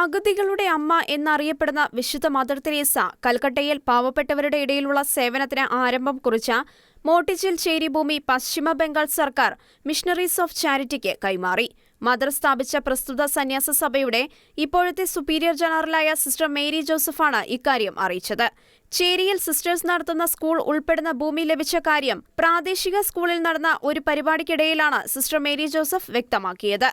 അഗതികളുടെ അമ്മ എന്നറിയപ്പെടുന്ന വിശുദ്ധ മദർ തെരേസ കൽക്കട്ടയിൽ പാവപ്പെട്ടവരുടെ ഇടയിലുള്ള സേവനത്തിന് ആരംഭം കുറിച്ച മോട്ടിച്ചിൽ ചേരിഭൂമി പശ്ചിമ ബംഗാൾ സർക്കാർ മിഷണറീസ് ഓഫ് ചാരിറ്റിക്ക് കൈമാറി. മദർ സ്ഥാപിച്ച പ്രസ്തുത സന്യാസ സഭയുടെ ഇപ്പോഴത്തെ സുപ്പീരിയർ ജനറലായ സിസ്റ്റർ മേരി ജോസഫാണ് ഇക്കാര്യം അറിയിച്ചത്. ചേരിയിൽ സിസ്റ്റേഴ്സ് നടത്തുന്ന സ്കൂൾ ഉൾപ്പെടുന്ന ഭൂമി ലഭിച്ച കാര്യം പ്രാദേശിക സ്കൂളിൽ നടന്ന ഒരു പരിപാടിക്കിടയിലാണ് സിസ്റ്റർ മേരി ജോസഫ് വ്യക്തമാക്കിയത്.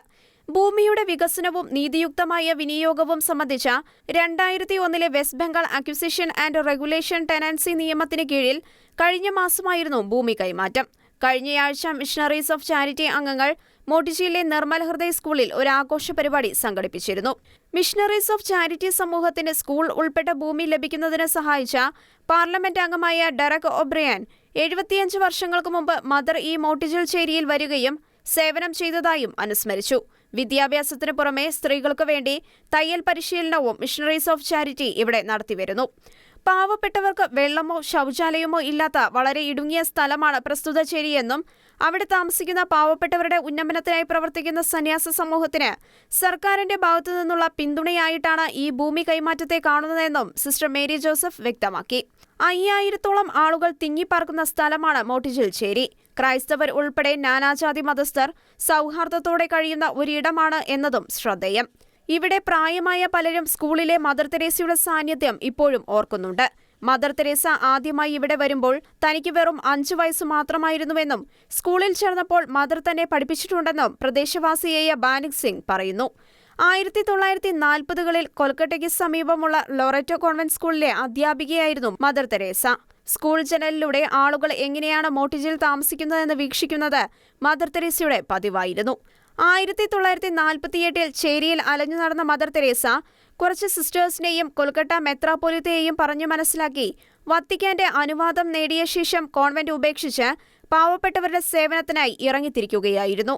ഭൂമിയുടെ വികസനവും നീതിയുക്തമായ വിനിയോഗവും സംബന്ധിച്ച രണ്ടായിരത്തി ഒന്നിലെ West Bengal acquisition and regulation tenancy നിയമത്തിന് കീഴിൽ കഴിഞ്ഞ മാസമായിരുന്നു ഭൂമി കൈമാറ്റം. കഴിഞ്ഞയാഴ്ച മിഷണറീസ് ഓഫ് ചാരിറ്റി അംഗങ്ങൾ മോട്ടിജിയിലെ നിർമ്മൽ ഹൃദയ സ്കൂളിൽ ഒരു ആഘോഷ പരിപാടി സംഘടിപ്പിച്ചിരുന്നു. മിഷണറീസ് ഓഫ് ചാരിറ്റി സമൂഹത്തിന് സ്കൂൾ ഉൾപ്പെട്ട ഭൂമി ലഭിക്കുന്നതിന് സഹായിച്ച പാർലമെന്റ് അംഗമായ ഡെറക് ഒബ്രയാൻ എഴുപത്തിയഞ്ച് വർഷങ്ങൾക്ക് മുമ്പ് മദർ ഈ മോട്ടിജിൽ ചേരിയിൽ വരികയും സേവനം ചെയ്തതായും അനുസ്മരിച്ചു. വിദ്യാഭ്യാസത്തിന് പുറമെ സ്ത്രീകൾക്ക് വേണ്ടി തയ്യൽ പരിശീലനവും മിഷണറീസ് ഓഫ് ചാരിറ്റി ഇവിടെ നടത്തിവരുന്നു. പാവപ്പെട്ടവർക്ക് വെള്ളമോ ശൗചാലയമോ ഇല്ലാത്ത വളരെ ഇടുങ്ങിയ സ്ഥലമാണ് പ്രസ്തുത ചേരിയെന്നും അവിടെ താമസിക്കുന്ന പാവപ്പെട്ടവരുടെ ഉന്നമനത്തിനായി പ്രവർത്തിക്കുന്ന സന്യാസ സമൂഹത്തിന് സർക്കാരിന്റെ ഭാഗത്തു നിന്നുള്ള പിന്തുണയായിട്ടാണ് ഈ ഭൂമി കൈമാറ്റത്തെ കാണുന്നതെന്നും സിസ്റ്റർ മേരി ജോസഫ് വ്യക്തമാക്കി. അയ്യായിരത്തോളം ആളുകൾ തിങ്ങിപ്പാർക്കുന്ന സ്ഥലമാണ് മോട്ടിജിൽ ചേരി. ക്രൈസ്തവർ ഉൾപ്പെടെ നാനാജാതി മതസ്ഥർ സൗഹാർദ്ദത്തോടെ കഴിയുന്ന ഒരിടമാണ് എന്നതും ശ്രദ്ധേയം. ഇവിടെ പ്രായമായ പലരും സ്കൂളിലെ മദർ തെരേസയുടെ സാന്നിധ്യം ഇപ്പോഴും ഓർക്കുന്നുണ്ട്. മദർ തെരേസ ആദ്യമായി ഇവിടെ വരുമ്പോൾ തനിക്ക് വെറും അഞ്ചു വയസ്സ് മാത്രമായിരുന്നുവെന്നും സ്കൂളിൽ ചേർന്നപ്പോൾ മദർ തന്നെ പഠിപ്പിച്ചിട്ടുണ്ടെന്നും പ്രദേശവാസിയായ ബാനിക് സിംഗ് പറയുന്നു. ആയിരത്തി തൊള്ളായിരത്തി നാൽപ്പതുകളിൽ കൊൽക്കട്ടയ്ക്ക് സമീപമുള്ള ലോററ്റോ കോൺവെന്റ് സ്കൂളിലെ അധ്യാപികയായിരുന്നു മദർ തെരേസ. സ്കൂൾ ജനലിലൂടെ ആളുകൾ എങ്ങനെയാണ് മോട്ടിജിൽ താമസിക്കുന്നതെന്ന് വീക്ഷിക്കുന്നത് മദർ തെരേസയുടെ പതിവായിരുന്നു. ആയിരത്തി തൊള്ളായിരത്തി നാൽപ്പത്തിയെട്ടിൽ ചേരിയിൽ അലഞ്ഞു നടന്ന മദർ തെരേസ കുറച്ച് സിസ്റ്റേഴ്സിനെയും കൊൽക്കട്ട മെത്രാപ്പൊലിത്തയെയും പറഞ്ഞു മനസ്സിലാക്കി. വത്തിക്കാന്റെ അനുവാദം നേടിയ ശേഷം കോൺവെന്റ് ഉപേക്ഷിച്ച് പാവപ്പെട്ടവരുടെ സേവനത്തിനായി ഇറങ്ങിത്തിരിക്കുകയായിരുന്നു.